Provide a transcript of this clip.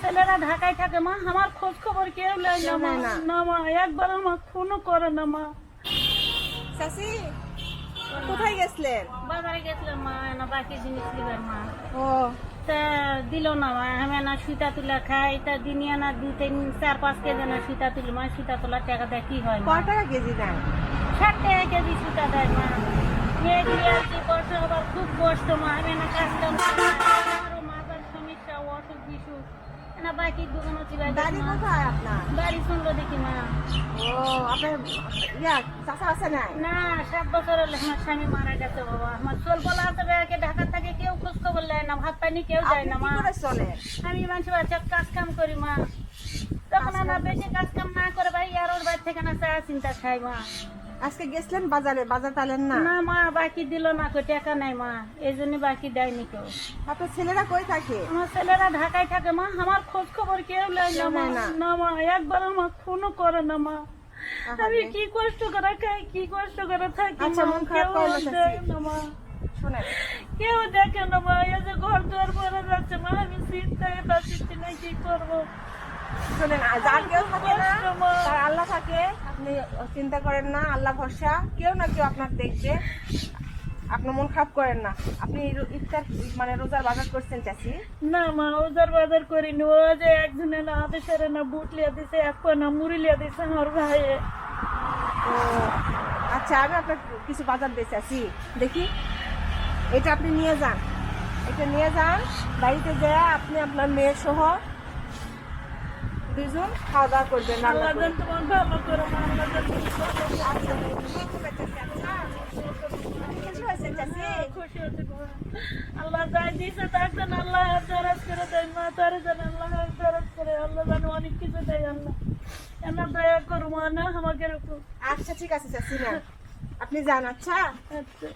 ছেলেরা ঢাকায় থাকে মা আমার খোঁজ খবর কেউ না মা। না? মা একবার আমার ফোনও করে না মা। চাচি কোথায় গেছিলেন? বাজারে গেছিলাম মা না বাকি জিনিস মা। ও। তা দিল না মা আমি না সুতা তুলা খাই তা দিনিয়া না দু তিন চার পাঁচ কেজি না সুতা তুলি মা সুতা তোলার টাকা দেয় কি হয় ক টাকা কেজি দেন ষাট টাকা কেজি সুতা দেয় মা। মেয়ে দিয়ে আর কি কষ্ট খুব কষ্ট মা। আমি না কাজ কাম না। আমারও মাথার সমস্যা অসুখ বিসুখ না বাকি দোকান হচ্ছে বাড়ি কোথায় আপনার? বাড়ি শুনলো দেখি মা। ও আপনার ইয়া আছে নাই না সাত বছর হলে আমার স্বামী মারা গেছে বাবা। আমার চল বলা আছে ব্যাগে ঢাকা থেকে কেউ খোঁজ খবর নেয় না ভাত পানি কেউ যায় না মা। চলে? আমি মানুষ বাচ্চা কাজ কাম করি মা। তখন আমরা বেশি কাজ কাম না করে ভাই আর ওর বাড়ি থেকে না চা চিন্তা খাই মা। আজকে গেছিলেন বাজারে বাজার তালেন না? না মা বাকি দিল না কো টাকা নাই মা এই জন্য বাকি দেয়নি কেউ আপনার ছেলেরা কই থাকে? আমার ছেলেরা ঢাকায় থাকে মা আমার খোঁজ খবর কেউ নেয় না মা। না? মা একবার আমার ফোনও করে না মা। আমি কি কষ্ট করে খাই কি কষ্ট করে থাকি আচ্ছা, মন খারাপ কেউ করো না, মা। শোনেন। কেউ দেখে না মা এই যে ঘর দুয়ার পরে যাচ্ছে মা আমি চিন্তায় পাচ্ছি না কি করব? শোনেন আর কেউ থাকে না আল্লাহ থাকে আপনি চিন্তা করেন না আল্লাহ ভরসা। কেউ না কেউ আপনার দেখবে। আপনার মন খারাপ করেন না। আপনি ইফতার মানে রোজার বাজার করছেন চাচি? না মা রোজার বাজার করিনি। ও যে একজনে না আদেশের না বুট লিয়া দিছে এক পানা মুড়ি লিয়া দিছে আমার ভাই ও আচ্ছা আমি আপনার কিছু বাজার দিয়ে চাচি। দেখি। এটা আপনি নিয়ে যান। এটা নিয়ে যান। বাড়িতে যায় আপনি আপনার মেয়ে সহ দুজন খাওয়া দাওয়া করবেন আল্লাহ যাই দিয়েছে তার জন্য আল্লাহ হাত দরাজ করে দেয় মা তার জন্য আল্লাহ দরাজ করে আল্লাহ যেন অনেক কিছু দেয় আল্লাহ। এনা দয়া করো মা না আমাকে আচ্ছা ঠিক আছে চাচি না আপনি যান আচ্ছা। আচ্ছা।